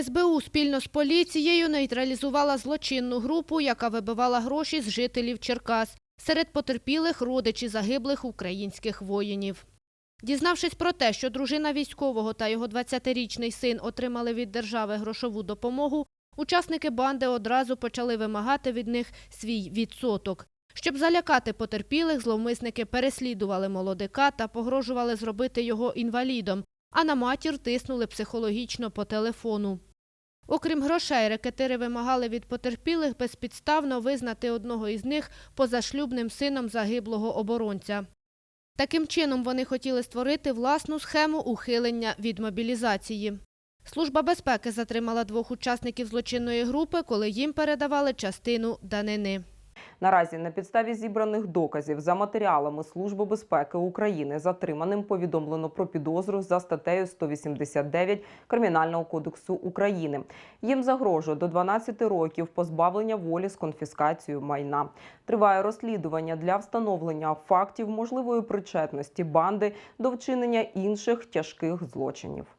СБУ спільно з поліцією нейтралізувала злочинну групу, яка вибивала гроші з жителів Черкас. Серед потерпілих родичі загиблих українських воїнів. Дізнавшись про те, що дружина військового та його 20-річний син отримали від держави грошову допомогу, учасники банди одразу почали вимагати від них свій відсоток. Щоб залякати потерпілих, зловмисники переслідували молодика та погрожували зробити його інвалідом, а на матір тиснули психологічно по телефону. Окрім грошей, рекетири вимагали від потерпілих безпідставно визнати одного із них позашлюбним сином загиблого оборонця. Таким чином вони хотіли створити власну схему ухилення від мобілізації. Служба безпеки затримала двох учасників злочинної групи, коли їм передавали частину данини. Наразі на підставі зібраних доказів за матеріалами Служби безпеки України затриманим повідомлено про підозру за статтею 189 Кримінального кодексу України. Їм загрожує до 12 років позбавлення волі з конфіскацією майна. Триває розслідування для встановлення фактів можливої причетності банди до вчинення інших тяжких злочинів.